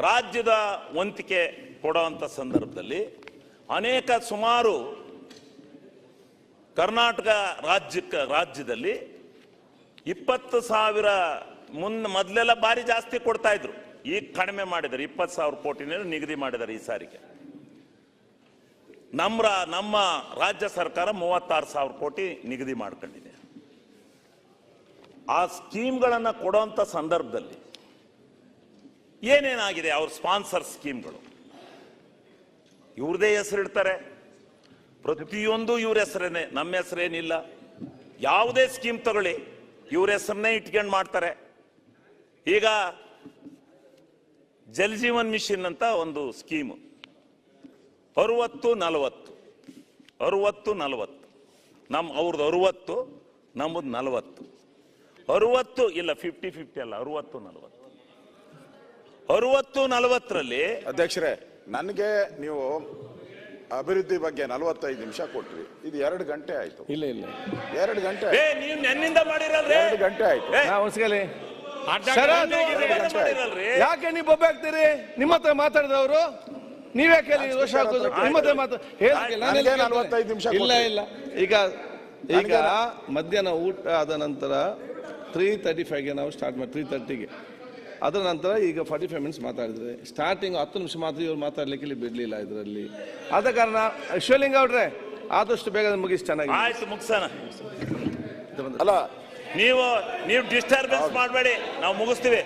ರಾಜ್ಯದ ವಂತಿಕೆ ಕೊಡುವಂಥ ಸಂದರ್ಭದಲ್ಲಿ ಅನೇಕ ಸುಮಾರು ಕರ್ನಾಟಕ ರಾಜ್ಯಕ್ಕೆ ರಾಜ್ಯದಲ್ಲಿ ಇಪ್ಪತ್ತು ಸಾವಿರ ಮುನ್ ಮೊದಲೆಲ್ಲ ಬಾರಿ ಜಾಸ್ತಿ ಕೊಡ್ತಾ ಇದ್ರು. ಈಗ ಕಡಿಮೆ ಮಾಡಿದ್ದಾರೆ. ಇಪ್ಪತ್ತು ಸಾವಿರ ಕೋಟಿನ ನಿಗದಿ ಮಾಡಿದ್ದಾರೆ ಈ ಸಾರಿಗೆ. ನಮ್ಮ ನಮ್ಮ ರಾಜ್ಯ ಸರ್ಕಾರ ಮೂವತ್ತಾರು ಸಾವಿರ ಕೋಟಿ ನಿಗದಿ ಮಾಡ್ಕೊಂಡಿದೆ. ಆ ಸ್ಕೀಮ್ಗಳನ್ನು ಕೊಡುವಂಥ ಸಂದರ್ಭದಲ್ಲಿ ಏನೇನಾಗಿದೆ ಅವ್ರ ಸ್ಪಾನ್ಸರ್ ಸ್ಕೀಮ್ಗಳು? ಇವ್ರದೇ ಹೆಸರಿಡ್ತಾರೆ ಪ್ರತಿಯೊಂದು ಇವ್ರ ಹೆಸರೇನೆ. ನಮ್ಮ ಹೆಸರೇನಿಲ್ಲ. ಯಾವುದೇ ಸ್ಕೀಮ್ ತಗೊಳ್ಳಿ. ಇವ್ರ ಹೆಸರನ್ನೇ ಇಟ್ಕೊಂಡು ಮಾಡ್ತಾರೆ. ಈಗ ಜಲ್ ಜೀವನ್ ಮಿಷನ್ ಅಂತ ಒಂದು ಸ್ಕೀಮು. ಅರುವತ್ತು, ನಲವತ್ತು. ಅರುವತ್ತು, ನಲವತ್ತು. ನಮ್ಮ ಅವ್ರದ್ದು ಅರುವತ್ತು, ನಮ್ಮದು ನಲವತ್ತು. ಅರುವತ್ತು, ಇಲ್ಲ ಫಿಫ್ಟಿ ಫಿಫ್ಟಿ ಅಲ್ಲ, ಅರುವತ್ತು, ನಲವತ್ತು. ಅರುವತ್ತು ನಲವತ್ತರಲ್ಲಿ ಅಧ್ಯಕ್ಷರೇ ನನಗೆ ನೀವು ಅಭಿವೃದ್ಧಿ ಬಗ್ಗೆ ನಲವತ್ತೈದು ನಿಮಿಷ ಕೊಟ್ರಿ. ಇದು ಎರಡು ಗಂಟೆ ಆಯ್ತು. ಇಲ್ಲ ಇಲ್ಲ. ಎರಡು ಗಂಟೆ ಏ ನೀವು ನೆನ್ನಿಂದ ಮಾಡಿರಲ್ರಿ? ಎರಡು ಗಂಟೆ ಆಯ್ತು. ಏ, ನಾ ಒಂದ್ಸಲಿ. ನೆನ್ನಿಂದ ಮಾಡಿರಲ್ರಿ? ಯಾಕೆ ನೀವು ಬೊಬ್ಬೆ ಹಾಕ್ತೀರಿ ನಿಮ್ಮ ಹತ್ರ ಮಾತಾಡಿದವರು ನೀವ್ಯಾಕೆ ಕೇಳಿ ದೋಷ ಹಾಕೋದು? ನಿಮ್ಮ ಹತ್ರ ಮಾತಾ ನಾನು ನನಗೆ ಹೇಳ್ತಿಲ್ಲ. ನಲವತ್ತೈದು ನಿಮಿಷ ಇಲ್ಲ ಕೊಟ್ರಿ. ಇಲ್ಲ. ಈಗ ಈಗ ಮಧ್ಯಾಹ್ನ ಊಟ ಆದ ನಂತರ ತ್ರೀ ತರ್ಟಿ ಫೈವ್ಗೆ ನಾವು ಸ್ಟಾರ್ಟ್ ಮಾಡಿ ತ್ರೀ ತರ್ಟಿಗೆ ಅದರ ನಂತರ ಈಗ ಫಾರ್ಟಿ ಫೈವ್ ಮಿನಿಟ್ಸ್ ಮಾತಾಡಿದ್ರೆ ಸ್ಟಾರ್ಟಿಂಗ್ ಹತ್ತು ನಿಮಿಷ ಮಾತ್ರ ಇವ್ರು ಮಾತಾಡ್ಲಿಕ್ಕೆ ಇಲ್ಲಿ ಬಿಡ್ಲಿಲ್ಲ ಇದರಲ್ಲಿ. ಆದ ಕಾರಣ ಶಿವಲಿಂಗ ಅವ್ರೆ ಆದಷ್ಟು ಬೇಗ ಮುಗಿಸಿ ಚೆನ್ನಾಗಿ. ಆಯ್ತು ಮುಗಿಸೋಣ. ಅಲ್ಲ ನೀವು ನೀವು ಡಿಸ್ಟರ್ಬೆನ್ಸ್ ಮಾಡಬೇಡಿ ನಾವು ಮುಗಿಸ್ತೀವಿ.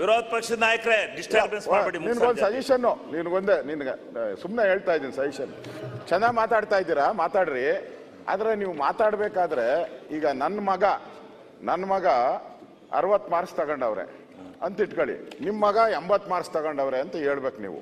ವಿರೋಧ ಪಕ್ಷದ ನಾಯಕರೇ ಡಿಸ್ಟರ್ಬೆನ್ಸ್ ಮಾಡಬೇಡಿ ನಿನ್ಗೊಂದು ಸಜೆಷನ್ ನಿನ್ಗೊಂದೇ ನಿನ್ಗೆ ಸುಮ್ಮನೆ ಹೇಳ್ತಾ ಇದ್ದೀನಿ ಸಜೆಷನ್ ಚೆನ್ನಾಗಿ ಮಾತಾಡ್ತಾ ಇದ್ದೀರಾ? ಮಾತಾಡ್ರಿ. ಆದರೆ ನೀವು ಮಾತಾಡಬೇಕಾದ್ರೆ ಈಗ ನನ್ನ ಮಗ ನನ್ನ ಮಗ ಅರವತ್ ಮಾರ್ಕ್ಸ್ ತಗೊಂಡವ್ರೆ. ಅಂತ ಇಟ್ಕೊಳ್ಳಿ. ನಿಮ್ಮ ಮಗ ಎಂಬತ್ ಮಾರ್ಕ್ಸ್ ತಗೊಂಡವ್ರೆ ಅಂತ ಹೇಳ್ಬೇಕು ನೀವು.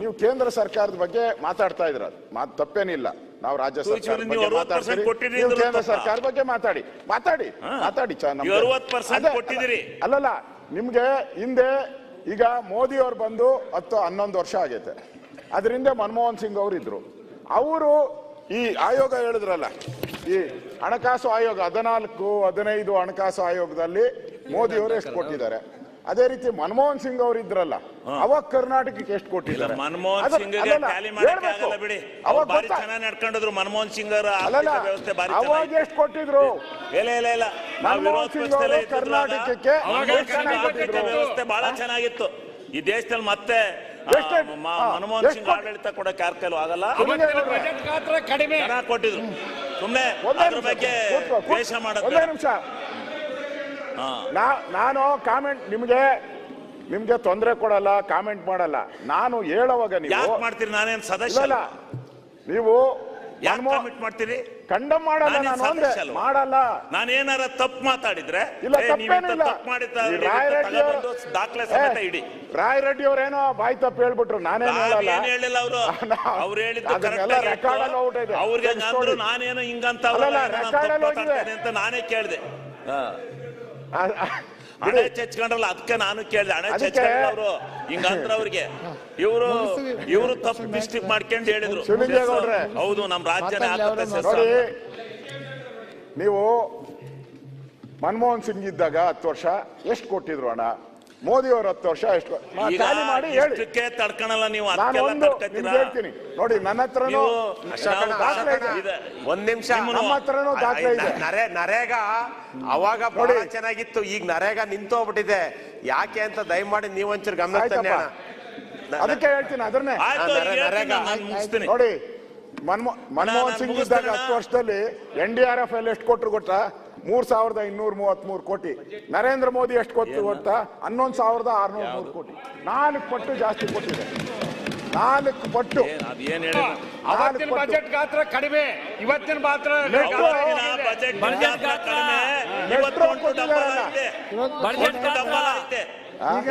ನೀವು ಕೇಂದ್ರ ಸರ್ಕಾರದ ಬಗ್ಗೆ ಮಾತಾಡ್ತಾ ಇದ್ರ ಮಾತ್ ತಪ್ಪೇನಿಲ್ಲ. ನಾವು ರಾಜ್ಯ ಸರ್ಕಾರ ಬಗ್ಗೆ 60% ಮಾತಾಡ್ತೀರಿ. ನೀವು ಕೇಂದ್ರ ಸರ್ಕಾರ ಬಗ್ಗೆ ಮಾತಾಡಿ. ಮಾತಾಡಿ. ಮಾತಾಡಿ ಚ- ನಮ್ಗೆ- ನೀವು 60% ಅದೇ, ಕೊಟ್ಟಿದ್ದೀರಿ. ಅಲ್ಲಲ್ಲ ನಿಮ್ಗೆ ಹಿಂದೆ ಈಗ ಮೋದಿ ಅವ್ರು ಬಂದು ಹತ್ತು ಹನ್ನೊಂದು ವರ್ಷ ಆಗೈತೆ. ಅದರಿಂದ ಮನಮೋಹನ್ ಸಿಂಗ್ ಅವರು ಇದ್ರು. ಅವರು ಈ ಆಯೋಗ ಹೇಳಿದ್ರಲ್ಲ ಈ ಹಣಕಾಸು ಆಯೋಗ ಹದಿನಾಲ್ಕು ಹದಿನೈದು ಹಣಕಾಸು ಆಯೋಗದಲ್ಲಿ ಮೋದಿ ಅವರು ಎಷ್ಟು ಕೊಟ್ಟಿದ್ದಾರೆ? ಅದೇ ರೀತಿ ಮನಮೋಹನ್ ಸಿಂಗ್ ಅವರು ಇದ್ರಲ್ಲ ಅವಾಗ ಕರ್ನಾಟಕಕ್ಕೆ ಎಷ್ಟು ಕೊಟ್ಟಿದ್ದಾರೆ? ಮನಮೋಹನ್ ಸಿಂಗ್ ಬಿಡಿ. ಅವಾಗ ಬಾರಿ ಚೆನ್ನಾಗಿ ನಡ್ಕೊಂಡಿದ್ರು. ಮನಮೋಹನ್ ಸಿಂಗ್ ಅವರ ವ್ಯವಸ್ಥೆ ಬಾರಿ ಅವಾಗ ಎಷ್ಟು ಕೊಟ್ಟಿದ್ರು? ಇಲ್ಲ ಇಲ್ಲ ಇಲ್ಲ. ನಾವು ಮನಮೋಹನ್ ಸಿಂಗ್ ಅವರು ಕರ್ನಾಟಕಕ್ಕೆ? ವ್ಯವಸ್ಥೆ ಬಹಳ ಚೆನ್ನಾಗಿತ್ತು. ಈ ದೇಶದಲ್ಲಿ ಮತ್ತೆ ಮನಮೋಹನ್ ಸಿಂಗ್ ಆಡಳಿತ ಕೊಡಕ್ಕೆ ಯಾರ ಕೈಲೂ ಆಗಲ್ಲ. ಕೊಟ್ಟಿದ್ರು. ಸುಮ್ಮನೆ ಒಂದೇ ಅದ್ರ ಬಗ್ಗೆ. ದ್ವೇಷ ಮಾಡೋದು. ನಾ- ನಾನು ಕಾಮೆಂಟ್ ನಿಮ್ಗೆ ನಿಮ್ಗೆ ತೊಂದರೆ ಕೊಡಲ್ಲ ಕಾಮೆಂಟ್ ಮಾಡಲ್ಲ. ನಾನು ಹೇಳುವಾಗ ನೀವು ಯಾಕೆ ಮಾಡ್ತೀರಿ? ನಾನೇನ್ ಸದಸ್ಯ ಇಲ್ಲ. ನೀವು ಯಾಕೆ ಮನಮೋ- ಕಮಿಟ್ ಮಾಡ್ತೀರಿ? ಕಂಡಮ್ ಮಾಡಲ್ಲ ನಾನೇನ್ ನಾನು ಅಂದ್ರೆ ಸದಸ್ಯ ಅಲ್ವಾ? ಮಾಡಲ್ಲ. ನಾನೇನಾರ ತಪ್ಪು ಮಾತಾಡಿದ್ರೆ ಇಲ್ಲ ಏ, ತಪ್ಪು ಮಾಡಿದ್ದ ಈ ರಾಯ್ ರೆಡ್ಡಿ ಅವ್ರು- ತಗೊಬಂದು ದಾಖಲೆ ಸಮೇತ ಏ, ಇಡಿ. ರಾಯ್ ರೆಡ್ಡಿ ಅವ್ರೇನೋ ಬಾಯ್ ತಪ್ಪು ಹೇಳ್ಬಿಟ್ರು. ನಾನೇನು ಹೇಳಲ್ಲ ನಾವೇನ್ ಹೇಳಿಲ್ಲ. ಅವರು? ಅವ್ರು ಹೇಳಿದ್ದು ಅದನ್ನೆಲ್ಲ record ಅಲ್ಲಿ ಔಟಿದೆ. ಅವ್ರಿಗೆ ನಾನು ಅಂದ್ರು ನಾನೇನೋ ಹಿಂಗಂತ ಅಲ್ಲಲ್ಲ, record ಅಲ್ಲಿ ಹೋಗಿದೆ. ಅಂತ ನಾನೇ ಕೇಳಿದೆ. ಹಣೆ ಚಚ್ಕೊಂಡ್ರಲ್ಲ ಅದಕ್ಕೆ ನಾನು ಕೇಳಿದೆ. ಹಣೆ ಚಚ್ಕೊಂಡ್ರೆ ಅವರು. ಹಿಂಗಂದ್ರ ಅವ್ರಿಗೆ. ಇವರು ಇವರು ತಪ್ಪು ಮಿಸ್ಟೇಕ್ ಮಾಡ್ಕೊಂಡು ಹೇಳಿದ್ರು. ಹೌದು ನಮ್ ರಾಜ್ಯನೇ ಆಗ್ತದೆ ಸೆಸ್ ನೋಡಿ ನೀವು ಮನಮೋಹನ್ ಸಿಂಗ್ ಇದ್ದಾಗ ಹತ್ತು ವರ್ಷ ಎಷ್ಟು ಕೊಟ್ಟಿದ್ರು ಹಣ? ಮೋದಿ ಅವರು ಹತ್ತು ವರ್ಷ ಎಷ್ಟು ಈಗ ಖಾಲಿ ಮಾಡಿ ಹೇಳಿ ಇಷ್ಟಕ್ಕೆ ತಡ್ಕಣಲ್ಲ ನೀವು ನಾನು ಅದಕ್ಕೆಲ್ಲ ಒಂದು ನಿಮ್ಗೆ ತಡ್ಕತೀರಾ ಹೇಳ್ತೀನಿ ನೋಡಿ ನನ್ನ ಹತ್ರನೂ ನೀವು ನಾವು ದಾಖಲೆ ಇದೆ. ಇದೆ. ಒಂದ್ ನಿಮಿಷ ನಿಮ್ಮನ್ನು- ನಮ್ಮ ಹತ್ರನೂ ದಾಖಲೆ ಇದೆ ನರೇ ನರೇಗಾ ಅವಾಗ ಬಹಳ ನೋಡಿ. ಚೆನ್ನಾಗಿತ್ತು ಈಗ ನರೇಗಾ ನಿಂತೋಗ್ಬಿಟ್ಟಿದೆ ಯಾಕೆ ಅಂತ ದಯಮಾಡಿ ನೀವು ಒಂಚೂರು ಗಮನ ತನ್ನಿ ಅಣ್ಣ. ನ- ಅದಕ್ಕೆ ಹೇಳ್ತೀನಿ ಅದನ್ನೇ ಆಯ್ತು ಹೇಳ್ತೀನಿ ನರೇಗಾ. ನಾನು ಮುಗಿಸ್ತೀನಿ ನೋಡಿ ಮನ್ಮೋ ಮನಮೋಹನ್ ನಾನು ಸಿಂಗ್ ಇದ್ದಾಗ ಹತ್ತು ಅಣ್ಣ. ವರ್ಷದಲ್ಲಿ ಎನ್ ಡಿ ಆರ್ ಎಫ್ ಅಲ್ಲಿ ಎಷ್ಟು ಕೊಟ್ಟರು ಗೊತ್ತಾ ಮೂರ್ ಸಾವಿರದ ಇನ್ನೂರ ಮೂವತ್ತ್ ಮೂರು ಕೋಟಿ. ನರೇಂದ್ರ ಮೋದಿ ಎಷ್ಟು ಕೊಟ್ಟು ಗೊತ್ತಾ? ಹನ್ನೊಂದು ಸಾವಿರದ ಆರ್ನೂರ ಮೂರು ಕೋಟಿ. ನಾಲ್ಕು ಪಟ್ಟು ಜಾಸ್ತಿ ಕೊಟ್ಟಿದೆ. ನಾಲ್ಕು ಪಟ್ಟು. ಅವತ್ತಿನ ಬಜೆಟ್ ಗಾತ್ರ ಕಡಿಮೆ. ಇವತ್ತಿನ ಮಾತ್ರ ಬಜೆಟ್ ಗಾತ್ರ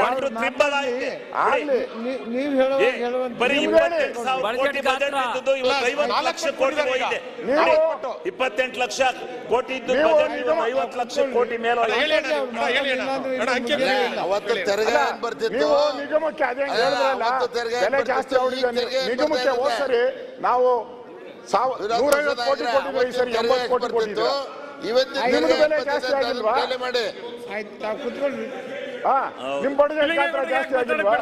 ಒಂದು ಟ್ರಿಬಲ್ ಐತೆ ಆಗ್ಲಿ. ನೀವು ಹೇಳುವಾಗ ಹೇಳುವಂತ ಬರೀ ಇಪ್ಪತ್ತೆಂಟು ಸಾವಿರ ಕೋಟಿ ಬಜೆಟ್ ಗಾತ್ರ. ಇದ್ದದ್ದು ಇವತ್ತು ಐವತ್ತು ಲಕ್ಷ ಕೋಟಿ ಹೋಗಿದೆ ಇಪ್ಪತ್ತೆಂಟು ಲಕ್ಷ ಕೋಟಿ ಇದ್ದು ಬಜೆಟ್ ನಿಗಮ- ಐವತ್ತು ಲಕ್ಷ ಕೋಟಿ ಮೇಲೆ ಅವತ್ತು ತೆರಿಗೆ ಏನ್ ಬರ್ತಿತ್ತು? ನೀವು ನಿಗಮಕ್ಕೆ ಅದೇ ಹೇಳಿದ್ರಲ್ಲ ಬೆಲೆ ಜಾಸ್ತಿ ನಿಗಮಕ್ಕೆ ಹೋದ್ ಸರಿ ನಾವು ನೂರೈವತ್ತು ಕೋಟಿ ಕೊಟ್ಟಿದ್ವಿ ಈ ಸರಿ ಎಂಬತ್ತು ಕೋಟಿ ಬರ್ತಿತ್ತು? ಇವತ್ತಿನ ಬೆಲೆ ಜಾಸ್ತಿ ಆಗಿಲ್ವಾ? ಆಯ್ತು ಹಾ ನಿಮ್ ಬಡದಲ್ಲಿ ಜಾಸ್ತಿ ಆಗಿಲ್ವಾ?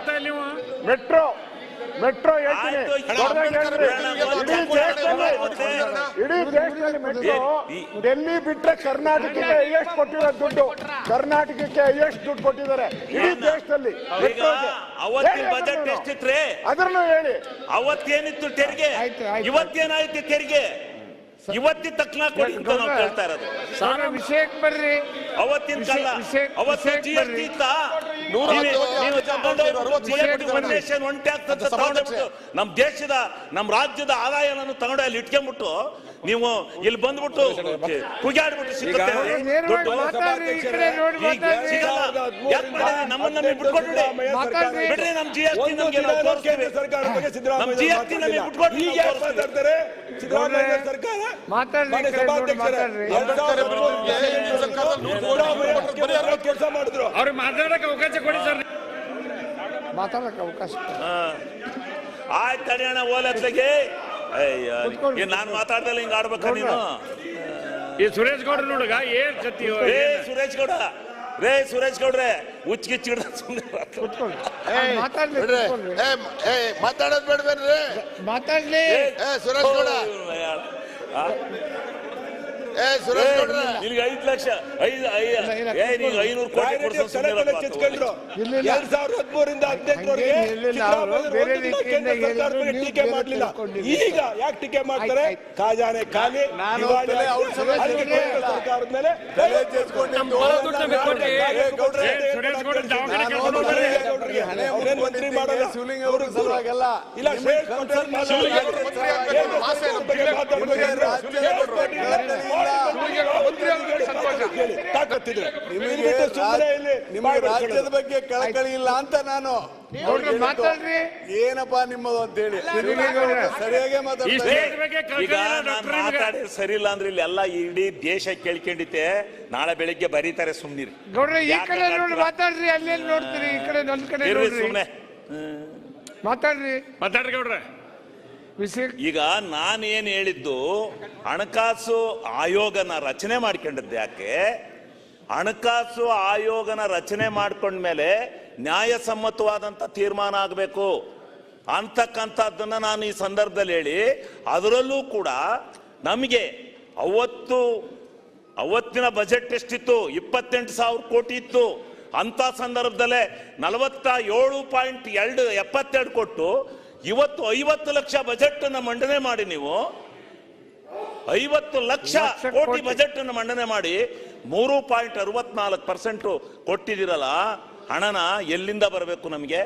ಮೆಟ್ರೋ ಮೆಟ್ರೋ ಹೇಳ್ತೀನಿ. ಆಯ್ತು, ದೊಡ್ಡದಾಗಿ ಹೇಳ್ರಿ. ಇಡೀ ದೇಶದಲ್ಲಿ ಇಡೀ ದೇಶದಲ್ಲಿ ಮೆಟ್ರೋ ಡೆಲ್ಲಿ ಬಿಟ್ರೆ ಕರ್ನಾಟಕಕ್ಕೆ ಹೈಯೆಸ್ಟ್ ಕೊಟ್ಟಿರೋ ದುಡ್ಡು. ಕರ್ನಾಟಕಕ್ಕೆ ಹೈಯೆಸ್ಟ್ ದುಡ್ಡು ಕೊಟ್ಟಿದ್ದಾರೆ. ಇಡೀ ದೇಶದಲ್ಲಿ ಅವತ್ತಿನ ಹೇಳಿ ಬಜೆಟ್ ಅದನ್ನು. ಎಷ್ಟಿತ್ರಿ? ಅದನ್ನು ಹೇಳಿ. ಅವತ್ತೇನಿತ್ತು ತೆರಿಗೆ? ಇವತ್ತೇನಾಯ್ತು ತೆರಿಗೆ? ಇವತ್ತಿನ ತಕ್ಷಣ ಕೊಡಿ ಅಂತ ನಾವು ಕೇಳ್ತಾ ಇರೋದು. ಸಾರ ವಿಷಯಕ್ಕೆ ಬರ್ರಿ. ಅವತ್ತಿನ ಕಾಲ ವಿಷಯ- ಅವತ್ತು ವಿಷಯಕ್ಕೆ ಜಿ ಎಸ್ ಟಿ ಇತ್ತ? ನಮ್ಮ ದೇಶದ ನಮ್ ರಾಜ್ಯದ ಆದಾಯವನ್ನು ತಗೊಂಡು ಅಲ್ಲಿ ಇಟ್ಕೊಂಡ್ಬಿಟ್ಟು ನೀವು ಇಲ್ಲಿ ಬಂದ್ಬಿಟ್ಟು ಕುಗ್ಯಾಡ್ಬಿಟ್ಟು ಸಿಗುತ್ತೆ ನಮ್ಮನ್ನ ಬಿಡ್ರಿ ನಮ್ ಜಿ ಎಸ್ ಟಿ ನಮ್ಗೆ ನಮ್ ಜಿ ಎಸ್ ಟಿ ಬಿಟ್ಕೊಡ್ರಿ. ಸಿದ್ದರಾಮಯ್ಯ ಸರ್ಕಾರ? ಕೆಲಸ ಮಾಡಿದ್ರು. ಮಾತಾಡಕ್ಕೆ ಅವಕಾಶ ಕೊಡಿ ಸರ್. ಮಾತಾಡಕ್ಕೆ ಅವಕಾಶ ಆಯ್ತು ತಡೆಯೋಣ ಓಲತ್ಲಗೆ ನಾನು ಮಾತಾಡ್ದಲ್ಲ ಹಿಂಗ ಆಡ್ಬೇಕ ನೀನು? ಈ ಸುರೇಶ್ ಗೌಡ್ರ ನೋಡುಗ ಏನ್ ಕತ್ತಿ ಏ ಸುರೇಶ್ ಗೌಡ ರೇ ಸುರೇಶ್ ಗೌಡ್ರೆ ಏ ಮಾತಾಡೋದ್ ಬೇಡ್ಬೇಡ್ರಿ ಮಾತಾಡ್ಲಿ. ಏ ಸುರೇಶ್ ಗೌಡ. ನಿನಗೆ ಐದು ಲಕ್ಷ ಐದು ಐನೂರು ಕೋಟಿ. ಎರಡ್ ಸಾವಿರದ ಹದಿಮೂರಿಂದ ಹದಿನೆಂಟರವರೆಗೆ ಟೀಕೆ ಮಾಡಲಿಲ್ಲ. ಈಗ ಯಾಕೆ ಟೀಕೆ ಮಾಡ್ತಾರೆ? ಖಜಾನೆ ಖಾಲಿ ಸರ್ಕಾರದ ಮೇಲೆ ಮಂತ್ರಿ ಮಾಡಲ್ಲ. ಶಿವಲಿಂಗ ಅವ್ರ ಸಲುವಾಗಲ್ಲ. ಇಲ್ಲ ಶೇರ್ ರಾಜ್ಯದ ತಾಕತ್ತಿದ್ರೆ ನಿಮಗೆ ನಿಮಗೆ ಇಲ್ಲಿ ನಿಮಗೆ ರಾಜ್ಯದ ಬಗ್ಗೆ ಕಳಕಳಿ ಇಲ್ಲ ಅಂತ ನಾನು ಗೌಡ್ರೆ ಮಾತಾಡ್ರಿ. ಏನಪ್ಪಾ ನಿಮ್ಮದು ಅಂತ ಹೇಳಿ. ಸರಿಯಾಗಿ ನಿಮ್ಗೆ. ಸರಿ ಇಲ್ಲ ಅಂದ್ರೆ ಇಲ್ಲಿ ಎಲ್ಲ ಇಡೀ ದೇಶ ಕೇಳ್ಕೊಂಡಿತ್ತೆ ನಾಳೆ ಬೆಳಿಗ್ಗೆ ಬರೀತಾರೆ ಸುಮ್ನಿರಿ. ಗೌಡ್ರೆ ಈ ಕಡೆ ನೋಡಿ ಮಾತಾಡ್ರಿ ಅಲ್ಲೇ ನೋಡ್ತೀರಿ? ಈ ಕಡೆ ನನ್ನ ಕಡೆ ಇರ್ರಿ ಸುಮ್ನೆ. ಮಾತಾಡ್ರಿ. ಮಾತಾಡ್ರಿ ಗೌಡ್ರೆ. ಈಗ ನಾನು ಏನು ಹೇಳಿದ್ದು, ಹಣಕಾಸು ಆಯೋಗನ ರಚನೆ ಮಾಡ್ಕೊಂಡಿದ್ದೆ ಯಾಕೆ? ಹಣಕಾಸು ಆಯೋಗನ ರಚನೆ ಮಾಡ್ಕೊಂಡ್ಮೇಲೆ ನ್ಯಾಯಸಮ್ಮತವಾದಂಥ ತೀರ್ಮಾನ ಆಗಬೇಕು. ಅಂತಕ್ಕಂಥದ್ದನ್ನು ನಾನು ಈ ಸಂದರ್ಭದಲ್ಲಿ ಹೇಳಿ, ಅದರಲ್ಲೂ ಕೂಡ ನಮಗೆ ಅವತ್ತು, ಅವತ್ತಿನ ಬಜೆಟ್ ಎಷ್ಟಿತ್ತು? ಇಪ್ಪತ್ತೆಂಟು ಸಾವಿರ ಕೋಟಿ ಇತ್ತು. ಅಂತ ಸಂದರ್ಭದಲ್ಲೇ ನಲವತ್ತ ಏಳು ಪಾಯಿಂಟ್ ಎರಡು ಎಪ್ಪತ್ತೆರಡು ಕೊಟ್ಟು ಇವತ್ತು ಐವತ್ತು ಲಕ್ಷ ಬಜೆಟ್ ಅನ್ನು ಮಂಡನೆ ಮಾಡಿ ನೀವು. ಐವತ್ತು ಲಕ್ಷ ಕೋಟಿ. ಬಜೆಟ್ ಅನ್ನು ಮಂಡನೆ ಮಾಡಿ ಮೂರು ಪಾಯಿಂಟ್ ಅರವತ್ನಾಲ್ಕು ಪರ್ಸೆಂಟ್ ಕೊಟ್ಟಿದ್ದೀರಲ್ಲ ಹಣನ ಎಲ್ಲಿಂದ ಬರಬೇಕು ನಮಗೆ?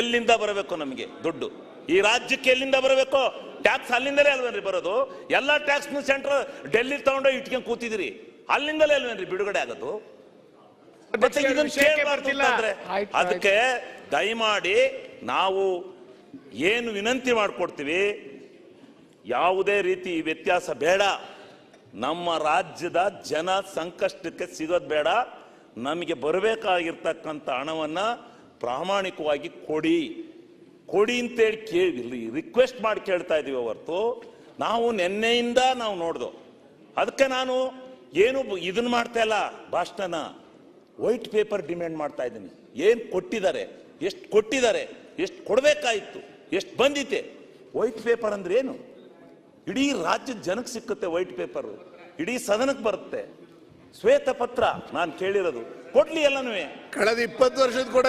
ಎಲ್ಲಿಂದ ಬರಬೇಕು ನಮಗೆ ದುಡ್ಡು? ಈ ರಾಜ್ಯಕ್ಕೆ ಎಲ್ಲಿಂದ ಬರಬೇಕು? ಟ್ಯಾಕ್ಸ್ ಅಲ್ಲಿಂದಲೇ ಅಲ್ವೇನ್ರಿ ಬರೋದು? ಎಲ್ಲ ಟ್ಯಾಕ್ಸ್ ಸೆಂಟರ್ ಡೆಲ್ಲಿ ತಗೊಂಡೋಗಿ ಇಟ್ಕೊಂಡು ಕೂತಿದಿರಿ ಅಲ್ಲಿಂದಲೇ ಅಲ್ವೇನ್ರಿ ಬಿಡುಗಡೆ ಆಗೋದು? ಅದಕ್ಕೆ ದಯಮಾಡಿ ನಾವು ಏನು ವಿನಂತಿ ಮಾಡಿಕೊಡ್ತೀವಿ, ಯಾವುದೇ ರೀತಿ ವ್ಯತ್ಯಾಸ ಬೇಡ. ನಮ್ಮ ರಾಜ್ಯದ ಜನ ಸಂಕಷ್ಟಕ್ಕೆ ಸಿಗೋದು ಬೇಡ. ನಮಗೆ ಬರಬೇಕಾಗಿರ್ತಕ್ಕಂಥ ಹಣವನ್ನು ಪ್ರಾಮಾಣಿಕವಾಗಿ ಕೊಡಿ. ಕೊಡಿ ಅಂತೇಳಿ ಕೇಳಿ ರಿಕ್ವೆಸ್ಟ್ ಮಾಡಿ ಕೇಳ್ತಾ ಇದ್ದೀವಿ ಹೊರತು. ನಾವು ನಿನ್ನೆಯಿಂದ ನಾವು ನೋಡ್ದು. ಅದಕ್ಕೆ ನಾನು ಏನು ಇದನ್ನ ಮಾಡ್ತಾ ಇಲ್ಲ, ಭಾಷಣನ. ವೈಟ್ ಪೇಪರ್ ಡಿಮ್ಯಾಂಡ್ ಮಾಡ್ತಾ ಇದ್ದೀನಿ. ಏನು ಕೊಟ್ಟಿದ್ದಾರೆ? ಎಷ್ಟು ಕೊಟ್ಟಿದ್ದಾರೆ? ಎಷ್ಟು ಕೊಡಬೇಕಾಯಿತು, ಎಷ್ಟು ಬಂದಿದೆ ವೈಟ್ ಪೇಪರ್ ಅಂದ್ರೆ ಏನು? ಇಡೀ ರಾಜ್ಯದ ಜನಕ್ಕೆ ಸಿಕ್ಕುತ್ತೆ ವೈಟ್ ಪೇಪರ್ ಇಡೀ ಸದನಕ್ಕೆ ಬರುತ್ತೆ. ಶ್ವೇತ ಪತ್ರ ನಾನು ಕೇಳಿರೋದು. ಕೊಡ್ಲಿ ಎಲ್ಲನೂ. ಕಳೆದ ಇಪ್ಪತ್ತು ವರ್ಷದ ಕೂಡ